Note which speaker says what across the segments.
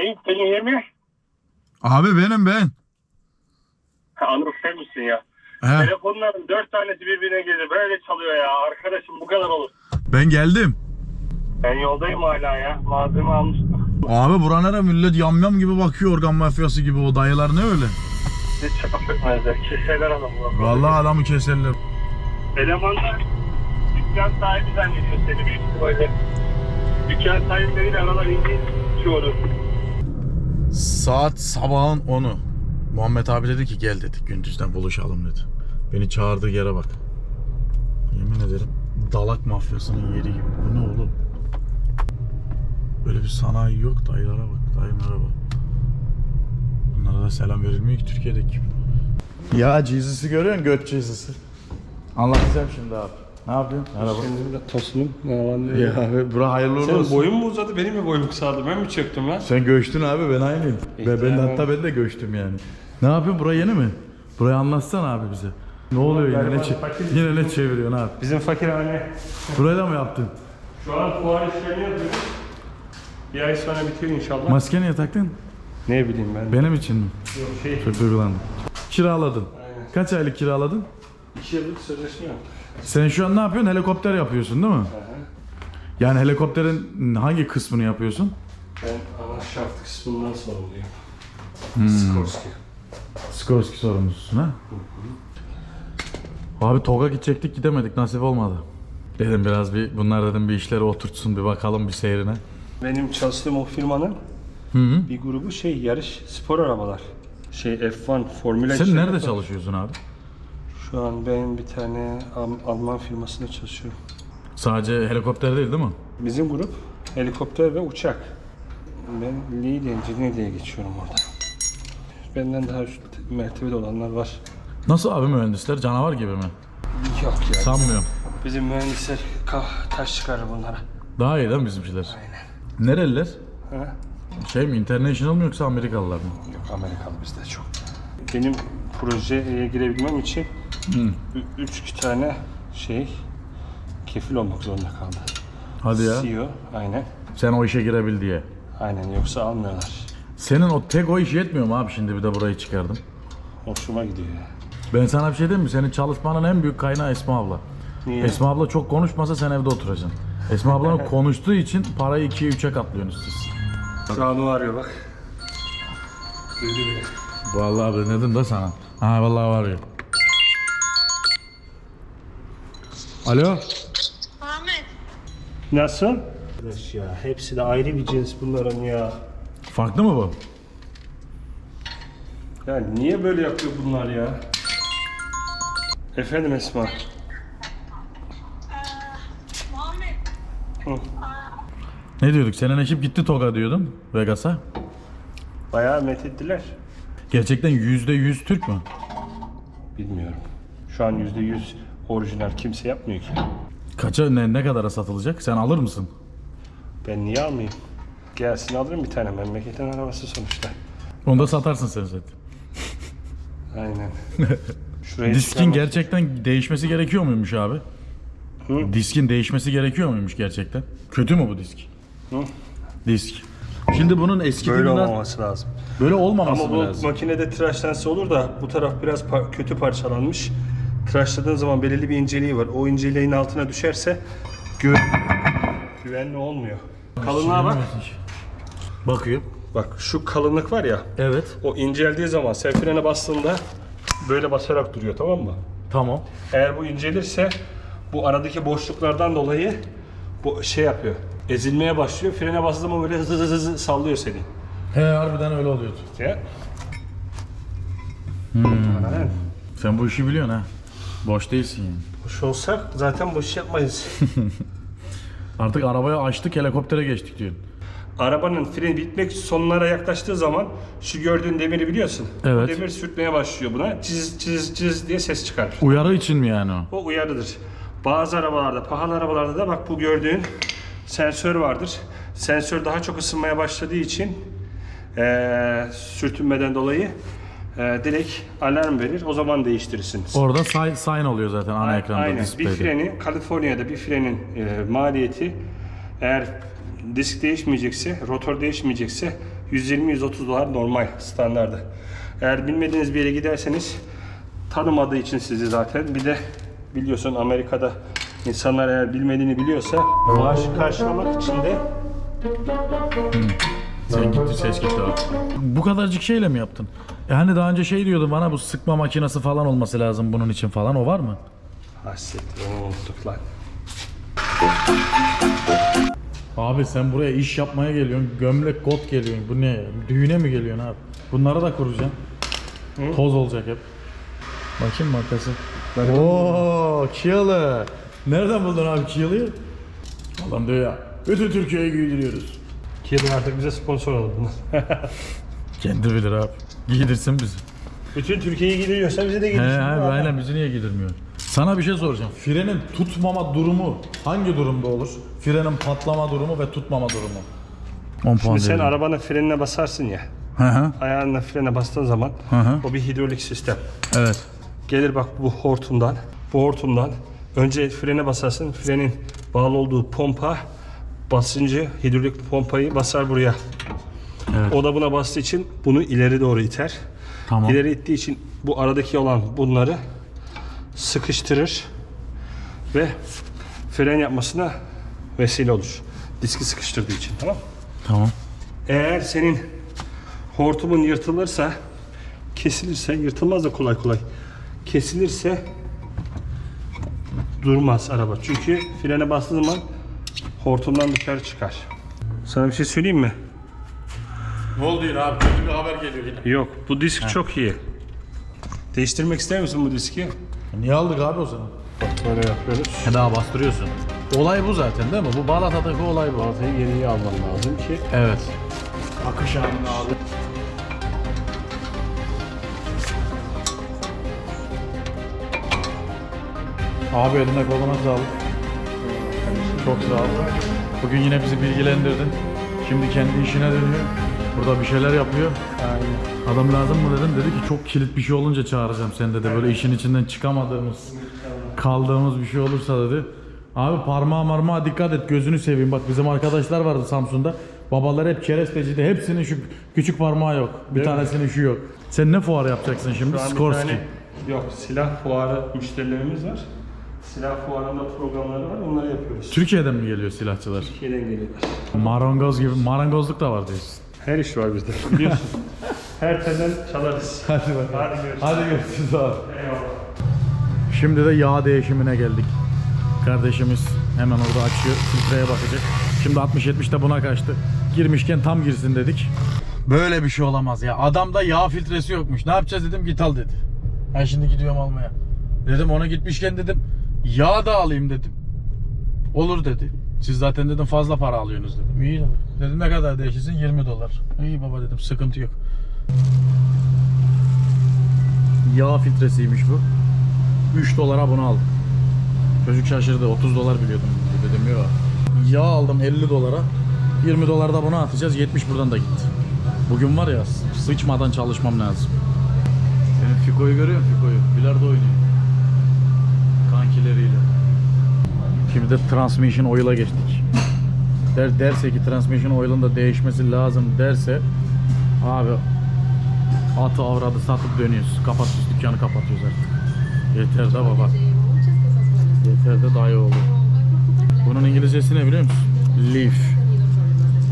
Speaker 1: Name, can you hear me?
Speaker 2: Abi benim ben.
Speaker 1: Anıl sen misin ya?
Speaker 2: He,
Speaker 1: Telefonların dört tanesi birbirine girdi. Böyle çalıyor ya. Arkadaşım bu kadar olur.
Speaker 2: ben geldim.
Speaker 1: Ben yoldayım hala ya. Malzeme almıştım.
Speaker 2: Abi bura nere millet yamyam gibi bakıyor organ mafyası gibi o dayılar ne öyle?
Speaker 1: Hiç çabuk etmezler. Keserler adamı.
Speaker 2: Vallahi adamı keserler.
Speaker 1: Elemanlar dükkan sahibi zannediyor seni büyük ihtimalle. Dükkan sahipleriyle aralar ilginç çoğunu.
Speaker 2: Saat sabahın 10'u. Muhammed abi dedi ki gel dedi gündüzden buluşalım dedi. Beni çağırdığı yere bak. Yemin ederim dalak mafyasının yeri gibi. Bu ne oğlum? Böyle bir sanayi yok dayılara bak. Dayı merhaba. Bunlara da selam verilmiyor ki Türkiye'deki. Ya Jesus'ı görüyorsun göt Jesus'ı. Anlatacağım şimdi abi. Ne yapıyorsun? Merhaba.
Speaker 3: De tosunum. Ne.
Speaker 2: Ya abi bura hayırlı uğurlu
Speaker 3: Senin
Speaker 2: olsun.
Speaker 3: boyun mu uzadı benim mi boyum kısaldı ben mi çöktüm lan?
Speaker 2: Sen göçtün abi ben aynıyım. Ve ben de hatta ben de göçtüm yani. Ne yapıyorsun buraya yeni mi? Burayı anlatsana abi bize. Ne oluyor yine ne,
Speaker 3: galiba
Speaker 2: çe-
Speaker 3: fakir-
Speaker 2: yine ne çeviriyorsun abi?
Speaker 3: Bizim fakirhane
Speaker 2: Burayı da mı yaptın?
Speaker 3: şu an fuar işlerini yapıyoruz. Bir ay sonra bitiyor inşallah.
Speaker 2: Maske niye taktın?
Speaker 3: ne bileyim ben.
Speaker 2: Benim için mi?
Speaker 3: Yok şey.
Speaker 2: Çok duygulandım. Kiraladın.
Speaker 3: Aynen.
Speaker 2: Kaç aylık kiraladın?
Speaker 3: 2 yıllık sözleşme yaptık.
Speaker 2: Sen şu an ne yapıyorsun? Helikopter yapıyorsun değil mi? Yani helikopterin hangi kısmını yapıyorsun?
Speaker 3: Ben ana şaft kısmından sorumluyum. Skorsky.
Speaker 2: Skorsky sorumlususun ha? Abi TOG'a gidecektik gidemedik nasip olmadı. Dedim biraz bir bunlar dedim bir işleri oturtsun bir bakalım bir seyrine.
Speaker 3: Benim çalıştığım o firmanın
Speaker 2: Hı hı.
Speaker 3: bir grubu şey yarış spor arabalar. Şey F1 Formula
Speaker 2: Sen nerede çalışıyorsun abi?
Speaker 3: Şu an ben bir tane Al- Alman firmasında çalışıyorum.
Speaker 2: Sadece helikopter değil değil mi?
Speaker 3: Bizim grup helikopter ve uçak. Ben lead engineer diye geçiyorum orada. Benden daha üst mertebede olanlar var.
Speaker 2: Nasıl abi mühendisler? Canavar gibi mi?
Speaker 3: Yok ya.
Speaker 2: Sanmıyorum.
Speaker 3: Bizim mühendisler kah taş çıkarır bunlara.
Speaker 2: Daha iyi mi bizimkiler?
Speaker 3: Aynen.
Speaker 2: Nereliler?
Speaker 3: Ha?
Speaker 2: Şey mi international mı yoksa Amerikalılar mı?
Speaker 3: Yok Amerikalı bizde çok. Benim projeye girebilmem için ü- üç tane şey kefil olmak zorunda kaldı.
Speaker 2: Hadi ya.
Speaker 3: CEO, aynen.
Speaker 2: Sen o işe girebil diye.
Speaker 3: Aynen yoksa almıyorlar.
Speaker 2: Senin o tek o iş yetmiyor mu abi şimdi bir de burayı çıkardım.
Speaker 3: Hoşuma gidiyor ya.
Speaker 2: Ben sana bir şey diyeyim mi? Senin çalışmanın en büyük kaynağı Esma abla.
Speaker 3: Niye?
Speaker 2: Esma abla çok konuşmasa sen evde oturacaksın. Esma ablanın konuştuğu için parayı ikiye üçe katlıyorsunuz siz.
Speaker 3: O arıyor bak. Duydu bile.
Speaker 2: Vallahi abi dedim de sana. Ha vallahi var ya. Alo.
Speaker 4: Ahmet,
Speaker 3: Nasıl? Arkadaş ya hepsi de ayrı bir cins bunların ya.
Speaker 2: Farklı mı bu?
Speaker 3: Ya niye böyle yapıyor bunlar ya? Efendim Esma.
Speaker 4: Muhammed,
Speaker 2: Ne diyorduk? Senin ekip gitti Toga diyordun Vegas'a.
Speaker 3: Bayağı methettiler.
Speaker 2: Gerçekten yüzde yüz Türk mü?
Speaker 3: Bilmiyorum. Şu an yüzde yüz orijinal kimse yapmıyor ki.
Speaker 2: Kaça ne, ne kadara satılacak? Sen alır mısın?
Speaker 3: Ben niye almayayım? Gelsin alırım bir tane memleketin arabası sonuçta.
Speaker 2: Onu da satarsın sen zaten.
Speaker 3: Aynen. Şurayı
Speaker 2: Diskin
Speaker 3: çıkarmak-
Speaker 2: gerçekten değişmesi gerekiyor muymuş abi?
Speaker 3: Hı?
Speaker 2: Diskin değişmesi gerekiyor muymuş gerçekten? Kötü mü bu disk?
Speaker 3: Hı?
Speaker 2: Disk. Şimdi bunun eski
Speaker 3: Böyle olmaması lazım.
Speaker 2: böyle olmaması
Speaker 3: Ama
Speaker 2: mı
Speaker 3: bu
Speaker 2: lazım?
Speaker 3: makinede tıraşlansa olur da bu taraf biraz pa- kötü parçalanmış. Tıraşladığın zaman belirli bir inceliği var. O inceliğin altına düşerse gü güvenli olmuyor. Kalınlığa bak.
Speaker 2: Bakayım.
Speaker 3: Bak şu kalınlık var ya.
Speaker 2: Evet.
Speaker 3: O inceldiği zaman sen frene bastığında böyle basarak duruyor tamam mı?
Speaker 2: Tamam.
Speaker 3: Eğer bu incelirse bu aradaki boşluklardan dolayı bu şey yapıyor. Ezilmeye başlıyor. Frene bastığı zaman böyle hızlı hızlı hızlı sallıyor seni.
Speaker 2: He harbiden öyle oluyordu.
Speaker 3: Ya. Aynen.
Speaker 2: Sen bu işi biliyorsun ha. Boş değilsin yani.
Speaker 3: Boş olsak zaten boş yapmayız.
Speaker 2: Artık arabaya açtık helikoptere geçtik diyorsun.
Speaker 3: Arabanın freni bitmek sonlara yaklaştığı zaman şu gördüğün demiri biliyorsun.
Speaker 2: Evet.
Speaker 3: Bu demir sürtmeye başlıyor buna. Çiz çiz çiz diye ses çıkarır.
Speaker 2: Uyarı için mi yani o?
Speaker 3: O uyarıdır. Bazı arabalarda, pahalı arabalarda da bak bu gördüğün sensör vardır. Sensör daha çok ısınmaya başladığı için eee sürtünmeden dolayı eee direkt alarm verir. O zaman değiştirirsiniz.
Speaker 2: Orada say- sign oluyor zaten ana ekranda
Speaker 3: Aynen. Bir freni, Kaliforniya'da bir frenin eee, maliyeti eğer disk değişmeyecekse, rotor değişmeyecekse 120-130 dolar normal standardı. Eğer bilmediğiniz bir yere giderseniz tanımadığı için sizi zaten bir de biliyorsun Amerika'da insanlar eğer bilmediğini biliyorsa maaşı karşılamak için de
Speaker 2: Sen gitti ses gitti abi. Bu kadarcık şeyle mi yaptın? E hani daha önce şey diyordun bana bu sıkma makinesi falan olması lazım bunun için falan o var mı?
Speaker 3: hasrettir onu unuttuk lan.
Speaker 2: Abi sen buraya iş yapmaya geliyorsun. Gömlek kot geliyorsun. Bu ne ya? Düğüne mi geliyorsun abi? Bunları da kuracaksın. Toz olacak hep. Bakayım markası. Oo, Kiyalı. Nereden buldun abi Kiyalı'yı? Adam diyor ya. Bütün Türkiye'yi giydiriyoruz.
Speaker 3: Kirby artık bize sponsor oldu bunlar.
Speaker 2: Kendi bilir abi. Giydirsin bizi.
Speaker 3: Bütün Türkiye'yi giydiriyorsa bize de
Speaker 2: He,
Speaker 3: giydirsin.
Speaker 2: he, aynen bizi niye giydirmiyor? Sana bir şey soracağım. Frenin tutmama durumu hangi durumda olur? Frenin patlama durumu ve tutmama durumu. 10 puan
Speaker 3: sen
Speaker 2: veriyorum.
Speaker 3: arabanın frenine basarsın ya.
Speaker 2: Hı hı.
Speaker 3: Ayağınla frene bastığın zaman
Speaker 2: hı.
Speaker 3: o bir hidrolik sistem.
Speaker 2: Evet.
Speaker 3: Gelir bak bu hortumdan, bu hortumdan önce frene basarsın. Frenin bağlı olduğu pompa basıncı hidrolik pompayı basar buraya.
Speaker 2: Evet.
Speaker 3: O da buna bastığı için bunu ileri doğru iter.
Speaker 2: Tamam.
Speaker 3: İleri ittiği için bu aradaki olan bunları sıkıştırır ve fren yapmasına vesile olur. Diski sıkıştırdığı için tamam?
Speaker 2: Tamam.
Speaker 3: Eğer senin hortumun yırtılırsa, kesilirse, yırtılmaz da kolay kolay. Kesilirse durmaz araba. Çünkü frene bastığı zaman hortumdan dışarı çıkar. Sana bir şey söyleyeyim mi?
Speaker 2: Ne oldu yine abi? Kötü bir haber geliyor yine.
Speaker 3: Yok, bu disk çok iyi. Değiştirmek ister misin bu diski?
Speaker 2: Niye aldık abi o zaman?
Speaker 3: Bak böyle yapıyoruz.
Speaker 2: He daha bastırıyorsun. Olay bu zaten değil mi? Bu Balata'daki olay bu.
Speaker 3: Balatayı geriye alman lazım ki
Speaker 2: Evet. Akış anını abi. Abi eline koluna sağlık. Çok sağ ol. Bugün yine bizi bilgilendirdin. Şimdi kendi işine dönüyor. Burada bir şeyler yapıyor. Adam lazım mı dedim. Dedi ki çok kilit bir şey olunca çağıracağım seni dedi. Böyle işin içinden çıkamadığımız, kaldığımız bir şey olursa dedi. Abi parmağı marmağa dikkat et gözünü seveyim. Bak bizim arkadaşlar vardı Samsun'da. Babalar hep keresteciydi. Hepsinin şu küçük parmağı yok. Bir tanesinin şu yok. Sen ne fuar yapacaksın şimdi? Skorsky.
Speaker 3: tane- Yok, silah fuarı müşterilerimiz var. Silah fuarında programları var, onları yapıyoruz.
Speaker 2: Türkiye'den mi geliyor silahçılar?
Speaker 3: Türkiye'den geliyorlar.
Speaker 2: Marangoz gibi. Marangozluk da var diyorsun.
Speaker 3: Her iş var bizde, biliyorsun. Her telden çalarız.
Speaker 2: Hadi bakalım.
Speaker 3: Hadi görüşürüz.
Speaker 2: Hadi görüşürüz abi.
Speaker 3: Eyvallah.
Speaker 2: Şimdi de yağ değişimine geldik. Kardeşimiz hemen orada açıyor. Filtreye bakacak. Şimdi 60-70'te buna kaçtı. Girmişken tam girsin dedik. Böyle bir şey olamaz ya. Adamda yağ filtresi yokmuş. Ne yapacağız dedim git al dedi. Ben şimdi gidiyorum almaya. Dedim ona gitmişken dedim yağ da alayım dedim. Olur dedi. Siz zaten dedim fazla para alıyorsunuz dedim. İyi dedi. Dedim ne kadar değişirsin? 20 dolar. İyi baba dedim sıkıntı yok. Yağ filtresiymiş bu. 3 dolara bunu aldım. Çocuk şaşırdı. 30 dolar biliyordum dedim yok. Yağ aldım 50 dolara. 20 dolar da bunu atacağız. 70 buradan da gitti. Bugün var ya sıçmadan çalışmam lazım. Benim Fiko'yu görüyor musun Fiko'yu? Bilardo oynuyor. Kankileriyle. Şimdi de transmission oil'a geçtik. Der, derse ki transmission oil'ın da değişmesi lazım derse abi atı avradı satıp dönüyoruz. Kapatıyoruz dükkanı kapatıyoruz artık. Yeter de baba. Yeter de dayı oğlu. Bunun İngilizcesi ne biliyor musun? Leaf.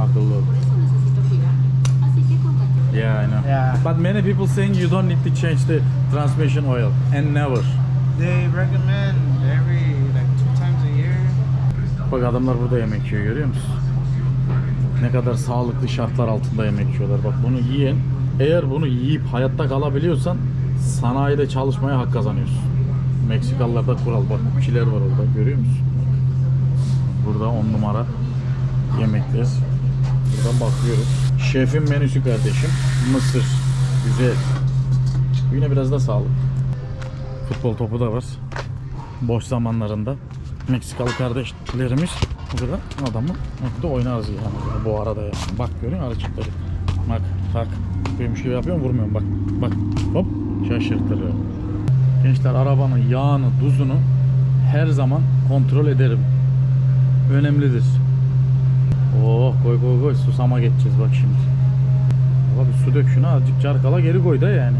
Speaker 2: Akıllı ol. Yeah, I know.
Speaker 4: Yeah.
Speaker 2: But many people saying you don't need to change the transmission oil and never.
Speaker 4: They recommend
Speaker 2: Bak adamlar burada yemek yiyor görüyor musun? Ne kadar sağlıklı şartlar altında yemek yiyorlar. Bak bunu yiyen eğer bunu yiyip hayatta kalabiliyorsan sanayide çalışmaya hak kazanıyorsun. Meksikalılarda kural bak kukiler var orada görüyor musun? Burada on numara yemekler. Buradan bakıyoruz. Şefin menüsü kardeşim. Mısır. Güzel. Yine biraz da sağlık. Futbol topu da var. Boş zamanlarında. Meksikalı kardeşlerimiz burada adamı burada oynarız yani bu arada yani. Bak görüyor musun hareketleri? Bak tak. Böyle bir şey yapıyorum vurmuyorum bak. Bak hop şaşırtırıyor. Gençler arabanın yağını, tuzunu her zaman kontrol ederim. Önemlidir. Oh koy koy koy susama geçeceğiz bak şimdi. Bir su dök şuna azıcık çarkala geri koy da yani.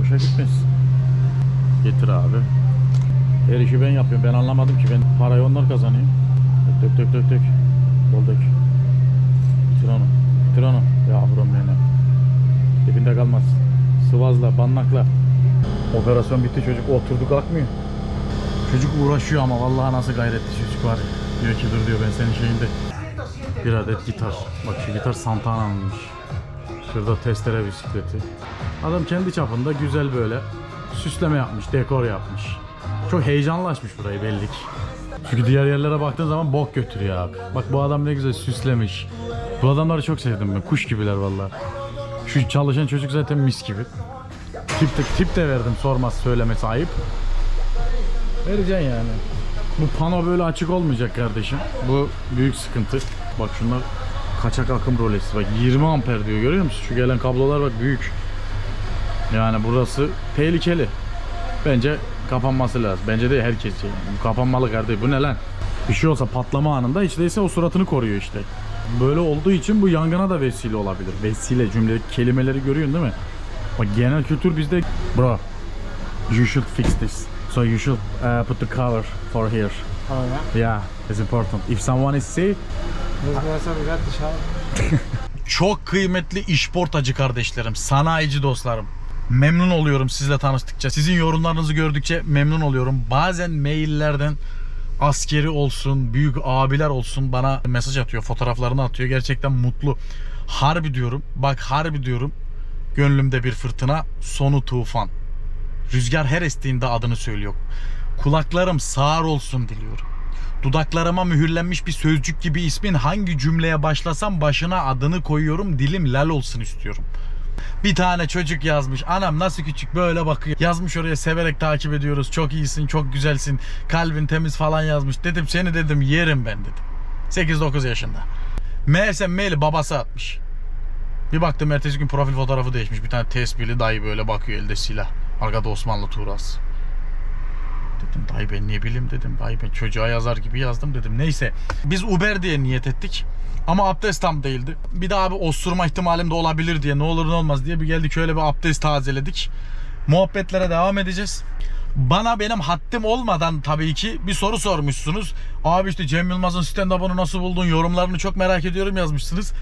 Speaker 2: Boşa gitmesin. Getir abi. Her işi ben yapıyorum. Ben anlamadım ki. Ben parayı onlar kazanıyor. Dök dök dök dök. Bol dök. Bitir onu. Bitir onu. Yavrum benim. Dibinde kalmaz. Sıvazla, banlakla. Operasyon bitti çocuk oturdu kalkmıyor. Çocuk uğraşıyor ama vallahi nasıl gayretli çocuk var. Diyor ki dur diyor ben senin şeyinde. Bir adet gitar. Bak şu gitar Santana'nınmış. Şurada testere bisikleti. Adam kendi çapında güzel böyle süsleme yapmış, dekor yapmış. Çok heyecanlı açmış burayı belli ki. Çünkü diğer yerlere baktığın zaman bok götürüyor abi. Bak bu adam ne güzel süslemiş. Bu adamları çok sevdim ben. Kuş gibiler vallahi. Şu çalışan çocuk zaten mis gibi. Tip de, tip de verdim sormaz söylemesi ayıp. Vereceksin yani. Bu pano böyle açık olmayacak kardeşim. Bu büyük sıkıntı. Bak şunlar kaçak akım rolesi. Bak 20 amper diyor görüyor musun? Şu gelen kablolar bak büyük. Yani burası tehlikeli. Bence kapanması lazım. Bence de herkes şey. Bu kapanmalı kardeşim. Bu ne lan? Bir şey olsa patlama anında hiç değilse o suratını koruyor işte. Böyle olduğu için bu yangına da vesile olabilir. Vesile cümle kelimeleri görüyorsun değil mi? Bak genel kültür bizde bro you should fix this. So you should uh, put the cover for here.
Speaker 4: Oh yeah.
Speaker 2: Yeah, it's important. If someone is sick. Çok kıymetli işportacı kardeşlerim, sanayici dostlarım. Memnun oluyorum sizle tanıştıkça. Sizin yorumlarınızı gördükçe memnun oluyorum. Bazen maillerden askeri olsun, büyük abiler olsun bana mesaj atıyor, fotoğraflarını atıyor. Gerçekten mutlu. Harbi diyorum, bak harbi diyorum. Gönlümde bir fırtına, sonu tufan. Rüzgar her estiğinde adını söylüyor. Kulaklarım sağır olsun diliyorum. Dudaklarıma mühürlenmiş bir sözcük gibi ismin hangi cümleye başlasam başına adını koyuyorum. Dilim lal olsun istiyorum. Bir tane çocuk yazmış. Anam nasıl küçük böyle bakıyor. Yazmış oraya severek takip ediyoruz. Çok iyisin, çok güzelsin. Kalbin temiz falan yazmış. Dedim seni dedim yerim ben dedim. 8-9 yaşında. Meğerse maili babası atmış. Bir baktım ertesi gün profil fotoğrafı değişmiş. Bir tane tesbihli dayı böyle bakıyor elde silah. Arkada Osmanlı tuğrası. Dedim dayı ben ne bileyim dedim. Dayı ben çocuğa yazar gibi yazdım dedim. Neyse biz Uber diye niyet ettik. Ama abdest tam değildi. Bir daha bir osurma ihtimalim de olabilir diye ne olur ne olmaz diye bir geldik öyle bir abdest tazeledik. Muhabbetlere devam edeceğiz. Bana benim haddim olmadan tabii ki bir soru sormuşsunuz. Abi işte Cem Yılmaz'ın stand-up'ını nasıl buldun? Yorumlarını çok merak ediyorum yazmışsınız.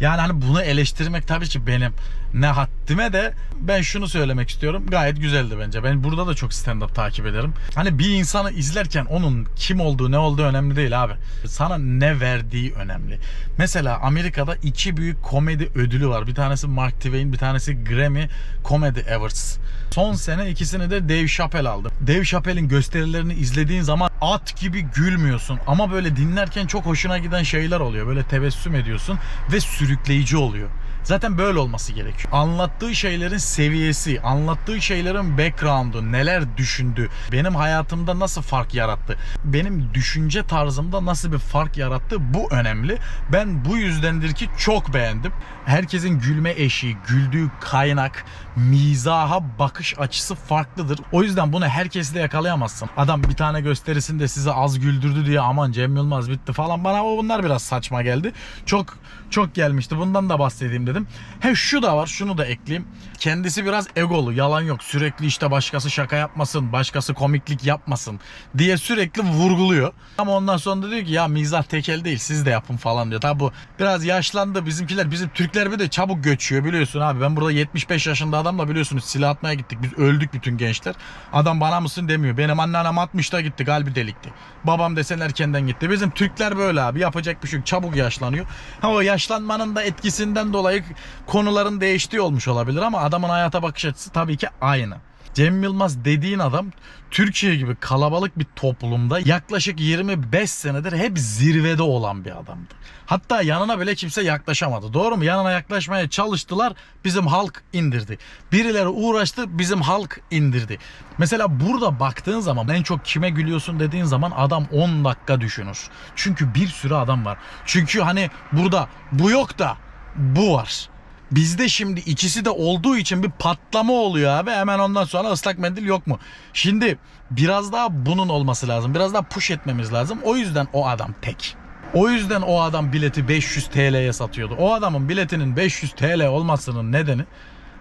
Speaker 2: Yani hani bunu eleştirmek tabii ki benim ne haddime de ben şunu söylemek istiyorum. Gayet güzeldi bence. Ben burada da çok stand-up takip ederim. Hani bir insanı izlerken onun kim olduğu ne olduğu önemli değil abi. Sana ne verdiği önemli. Mesela Amerika'da iki büyük komedi ödülü var. Bir tanesi Mark Twain, bir tanesi Grammy Comedy Awards. Son sene ikisini de Dave Chappelle aldı. Dave Chappelle'in gösterilerini izlediğin zaman at gibi gülmüyorsun ama böyle dinlerken çok hoşuna giden şeyler oluyor. Böyle tebessüm ediyorsun ve sürükleyici oluyor. Zaten böyle olması gerekiyor. Anlattığı şeylerin seviyesi, anlattığı şeylerin background'u, neler düşündü, benim hayatımda nasıl fark yarattı, benim düşünce tarzımda nasıl bir fark yarattı bu önemli. Ben bu yüzdendir ki çok beğendim. Herkesin gülme eşiği, güldüğü kaynak, mizaha bakış açısı farklıdır. O yüzden bunu herkesle yakalayamazsın. Adam bir tane gösterisinde sizi az güldürdü diye aman Cem Yılmaz bitti falan bana o bunlar biraz saçma geldi. Çok çok gelmişti. Bundan da bahsedeyim dedim. He şu da var. Şunu da ekleyeyim. Kendisi biraz egolu. Yalan yok. Sürekli işte başkası şaka yapmasın, başkası komiklik yapmasın diye sürekli vurguluyor. Ama ondan sonra da diyor ki ya mizah tekel değil siz de yapın falan diyor. Tabi bu biraz yaşlandı bizimkiler. Bizim Türkler bir de çabuk göçüyor biliyorsun abi. Ben burada 75 yaşında adamla biliyorsunuz silah atmaya gittik. Biz öldük bütün gençler. Adam bana mısın demiyor. Benim anneannem 60'ta gitti kalbi delikti. Babam desen erkenden gitti. Bizim Türkler böyle abi. Yapacak bir şey yok. Çabuk yaşlanıyor. Ha o yaşlanmanın da etkisinden dolayı konuların değiştiği olmuş olabilir ama adamın hayata bakış açısı tabii ki aynı. Cem Yılmaz dediğin adam Türkiye gibi kalabalık bir toplumda yaklaşık 25 senedir hep zirvede olan bir adamdı. Hatta yanına bile kimse yaklaşamadı. Doğru mu? Yanına yaklaşmaya çalıştılar. Bizim halk indirdi. Birileri uğraştı. Bizim halk indirdi. Mesela burada baktığın zaman en çok kime gülüyorsun dediğin zaman adam 10 dakika düşünür. Çünkü bir sürü adam var. Çünkü hani burada bu yok da bu var. Bizde şimdi ikisi de olduğu için bir patlama oluyor abi. Hemen ondan sonra ıslak mendil yok mu? Şimdi biraz daha bunun olması lazım. Biraz daha push etmemiz lazım. O yüzden o adam tek. O yüzden o adam bileti 500 TL'ye satıyordu. O adamın biletinin 500 TL olmasının nedeni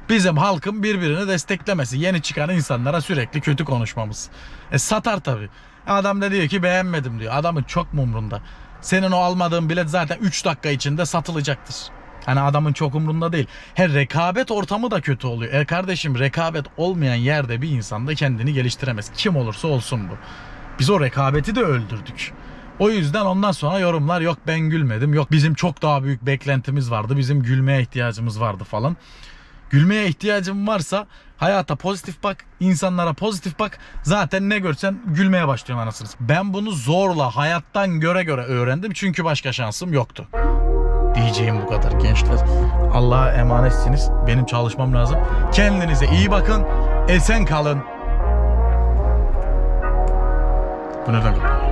Speaker 2: bizim halkın birbirini desteklemesi. Yeni çıkan insanlara sürekli kötü konuşmamız. E satar tabi. Adam da diyor ki beğenmedim diyor. Adamın çok mu umrunda? Senin o almadığın bilet zaten 3 dakika içinde satılacaktır. Hani adamın çok umrunda değil. Her rekabet ortamı da kötü oluyor. E kardeşim rekabet olmayan yerde bir insan da kendini geliştiremez. Kim olursa olsun bu. Biz o rekabeti de öldürdük. O yüzden ondan sonra yorumlar yok ben gülmedim. Yok bizim çok daha büyük beklentimiz vardı. Bizim gülmeye ihtiyacımız vardı falan. Gülmeye ihtiyacın varsa hayata pozitif bak, insanlara pozitif bak. Zaten ne görsen gülmeye başlıyorsun anasını. satayım. Ben bunu zorla hayattan göre göre öğrendim. Çünkü başka şansım yoktu. Diyeceğim bu kadar gençler. Allah'a emanetsiniz. Benim çalışmam lazım. Kendinize iyi bakın. Esen kalın. Bu nereden?